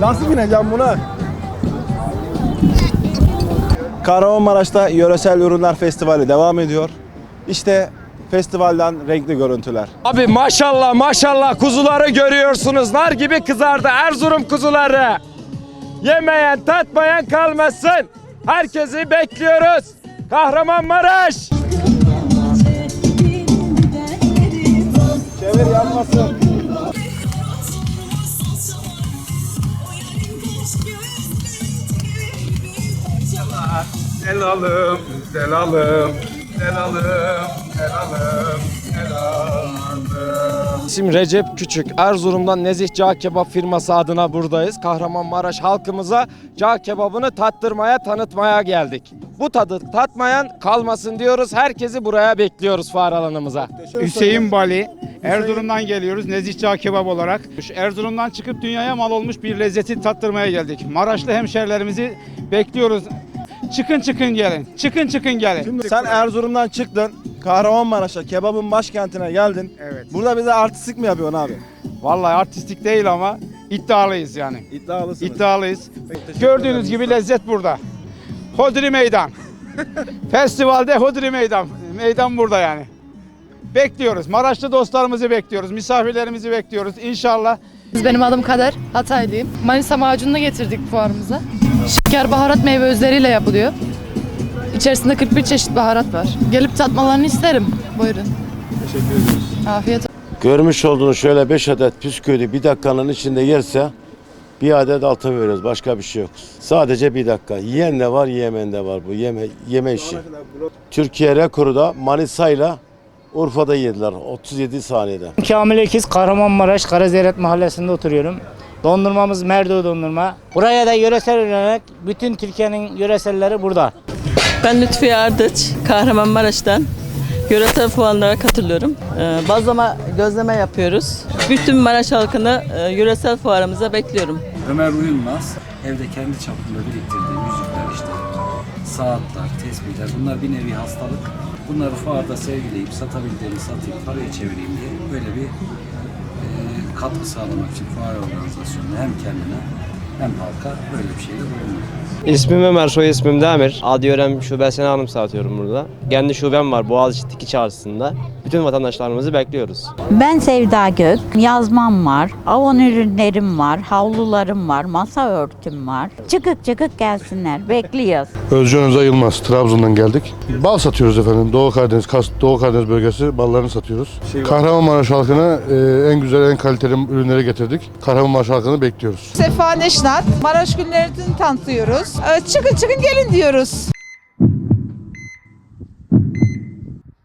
Nasıl bineceğim buna? Kahramanmaraş'ta Yöresel Ürünler Festivali devam ediyor. İşte festivalden renkli görüntüler. Abi maşallah maşallah kuzuları görüyorsunuz. Nar gibi kızardı Erzurum kuzuları. Yemeyen tatmayan kalmasın. Herkesi bekliyoruz. Kahramanmaraş. Delalım, delalım, delalım, delalım, delalım. İsim Recep Küçük. Erzurum'dan Nezih Cağ Kebap firması adına buradayız. Kahramanmaraş halkımıza cağ kebabını tattırmaya, tanıtmaya geldik. Bu tadı tatmayan kalmasın diyoruz. Herkesi buraya bekliyoruz fuar alanımıza. Hüseyin Bali. Erzurum'dan geliyoruz Nezih Çağ Kebap olarak. Erzurum'dan çıkıp dünyaya mal olmuş bir lezzeti tattırmaya geldik. Maraşlı hemşerilerimizi bekliyoruz. Çıkın çıkın gelin. Çıkın çıkın gelin. Şimdi sen Erzurum'dan çıktın. Kahramanmaraş'a, kebabın başkentine geldin. Evet. Burada bize artistik mi yapıyorsun abi? Vallahi artistik değil ama iddialıyız yani. İddialısın. İddialıyız. Gördüğünüz gibi lezzet burada. Hodri Meydan. Festivalde Hodri Meydan. Meydan burada yani. Bekliyoruz. Maraşlı dostlarımızı bekliyoruz. Misafirlerimizi bekliyoruz. İnşallah Benim adım Kader, Hataylıyım. Manisa macununu getirdik fuarımıza. Şeker baharat meyve özleriyle yapılıyor. İçerisinde 41 çeşit baharat var. Gelip tatmalarını isterim. Buyurun. Teşekkür ederiz. Afiyet olsun. Görmüş olduğunuz şöyle 5 adet püskülü bir dakikanın içinde yerse bir adet altın veriyoruz. Başka bir şey yok. Sadece bir dakika. Yiyen de var, yemeyen de var bu yeme, yeme işi. Türkiye rekoru da Manisa'yla Urfa'da yediler 37 saniyede. Kamil Ekiz, Kahramanmaraş, Karaziyaret Mahallesi'nde oturuyorum. Dondurmamız Merdo dondurma. Buraya da yöresel olarak bütün Türkiye'nin yöreselleri burada. Ben Lütfiye Ardıç, Kahramanmaraş'tan. Yöresel fuarlara katılıyorum. Ee, bazlama gözleme yapıyoruz. Bütün Maraş halkını e, yöresel fuarımıza bekliyorum. Ömer Uyulmaz evde kendi çapında biriktirdiği müzikler işte saatler, tespihler bunlar bir nevi hastalık. Bunları fuarda sergileyip satabildiğimi satayım, paraya çevireyim diye böyle bir katkı sağlamak için fuar organizasyonu hem kendine hem halka böyle bir şeyde bulunuyor. İsmim Ömer, soy ismim Demir. Adıyaman şubesine hanım satıyorum burada. Kendi şubem var Boğaziçi Tiki Çarşısı'nda. Bütün vatandaşlarımızı bekliyoruz. Ben Sevda Gök. Yazmam var, avon ürünlerim var, havlularım var, masa örtüm var. Çıkık çıkık gelsinler. Bekliyoruz. Özcan Öza Yılmaz, Trabzon'dan geldik. Bal satıyoruz efendim. Doğu Karadeniz, Kas, Doğu Karadeniz bölgesi ballarını satıyoruz. Kahramanmaraş halkına e, en güzel, en kaliteli ürünleri getirdik. Kahramanmaraş halkını bekliyoruz. Sefa Neşnat, Maraş günlerini tanıtıyoruz. Çıkın çıkın gelin diyoruz.